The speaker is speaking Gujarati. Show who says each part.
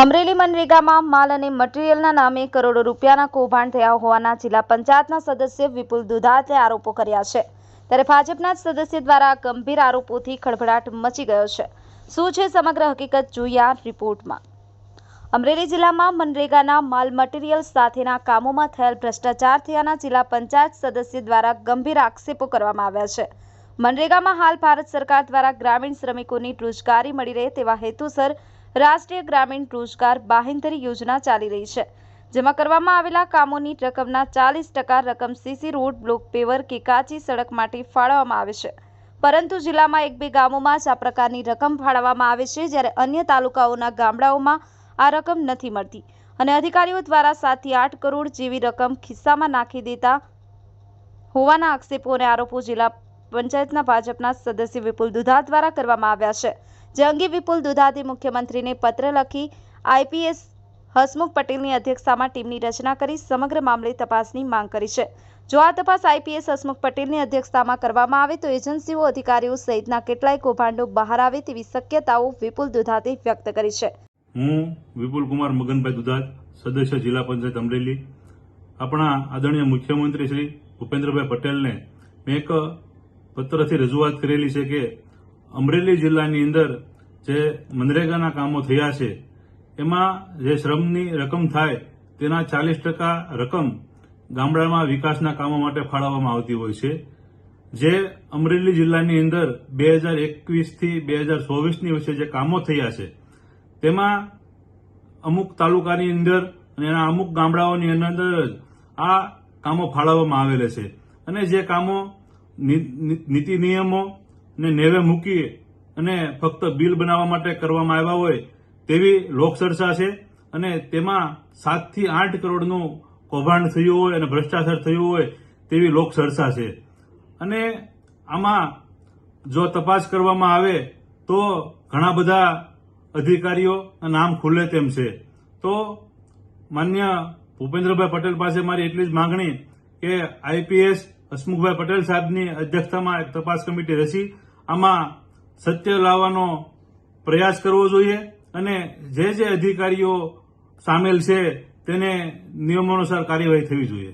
Speaker 1: અમરેલી મનરેગામાં માલ અને મટીરીયલના નામે કરોડો રૂપિયાના કૌભાંડ થયા હોવાના જિલ્લા પંચાયતના સદસ્ય વિપુલ દુધાતે આરોપો કર્યા છે. ત્યારે ભાજપના સદસ્ય દ્વારા ગંભીર આરોપોથી ખળભળાટ મચી ગયો છે. શું છે સમગ્ર હકીકત જોઈએ રિપોર્ટમાં. અમરેલી જિલ્લામાં મનરેગાના માલ મટીરીયલ સાથેના કામોમાં થયેલ ભ્રષ્ટાચાર થયાના જિલ્લા પંચાયત સદસ્ય દ્વારા ગંભીર આક્ષેપો કરવામાં આવ્યા છે. મનરેગામાં હાલ ભારત સરકાર દ્વારા ગ્રામીણ શ્રમિકોની રોજગારી મળી રહે તેવા હેતુસર રાષ્ટ્રીય ગ્રામીણ રોજગાર બાહેંધરી યોજના ચાલી રહી છે, જેમાં કરવામાં આવેલા કામોની રકમના ચાલીસ રકમ સીસી રોડ બ્લોક પેવર કે કાચી સડક માટે ફાળવવામાં આવે છે. પરંતુ જિલ્લામાં એક બે ગામોમાં જ આ પ્રકારની રકમ ફાળવવામાં આવે છે, જ્યારે અન્ય તાલુકાઓના ગામડાઓમાં આ રકમ નથી મળતી. અને અધિકારીઓ દ્વારા સાતથી આઠ કરોડ જેવી રકમ ખિસ્સામાં નાખી દેતા હોવાના આક્ષેપો અને આરોપો જિલ્લા પંચાયતના ભાજપના સદસ્ય વિપુલ દુધા દ્વારા કરવામાં આવ્યા છે. જે અંગે વિપુલ દુધાતે મુખ્યમંત્રીને પત્ર લખી આઈપીએસ હસમુખ પટેલની અધ્યક્ષતામાં ટીમની રચના કરી સમગ્ર મામલે તપાસની માંગ કરી છે. જો આ તપાસ આઈપીએસ હસમુખ પટેલની અધ્યક્ષતામાં કરવામાં આવે તો એજન્સીઓ, અધિકારીઓ સહિતના કેટલાય કૌભાંડો બહાર આવે તેવી શક્યતાઓ વિપુલ દુધાતે વ્યક્ત કરી છે.
Speaker 2: હું વિપુલ કુમાર મગનભાઈ દુધાત સદસ્ય જિલ્લા પંચાયત અમરેલી. આપણા આદરણીય મુખ્યમંત્રી શ્રી ભૂપેન્દ્રભાઈ પટેલને મેં એક પત્રથી રજૂઆત કરેલી છે કે અમરેલી જિલ્લાની અંદર જે મનરેગાના કામો થયા છે, એમાં જે શ્રમની રકમ થાય તેના ચાલીસ ટકા રકમ ગામડામાં વિકાસના કામો માટે ફાળવવામાં આવતી હોય છે. જે અમરેલી જિલ્લાની અંદર બે હજાર એકવીસથી બે હજાર ચોવીસની વચ્ચે જે કામો થયા છે, તેમાં અમુક તાલુકાની અંદર અને એના અમુક ગામડાઓની અંદર જ આ કામો ફાળવવામાં આવેલા છે. અને જે કામો નીતિ નિયમો ને નેવે મૂકી અને ફક્ત બિલ બનાવવા માટે કરવામાં આવ્યા હોય તેવી લોકસરસા છે અને તેમાં સાતથી આઠ કરોડનું કૌભાંડ થયું હોય અને ભ્રષ્ટાચાર થયું હોય તેવી લોકસરસા છે. અને આમાં જો તપાસ કરવામાં આવે તો ઘણા બધા અધિકારીઓ નામ ખુલે તેમ છે. તો માન્ય ભૂપેન્દ્રભાઈ પટેલ પાસે મારી એટલી જ માંગણી કે આઈપીએસ હસમુખભાઈ પટેલ સાહેબની અધ્યક્ષતામાં એક તપાસ કમિટી રચી. આમાં સત્ય લાવવાનો પ્રયાસ કરવો જોઈએ અને જે જે અધિકારીઓ સામેલ છે તેને નિયમોનુસાર કાર્યવાહી થવી જોઈએ.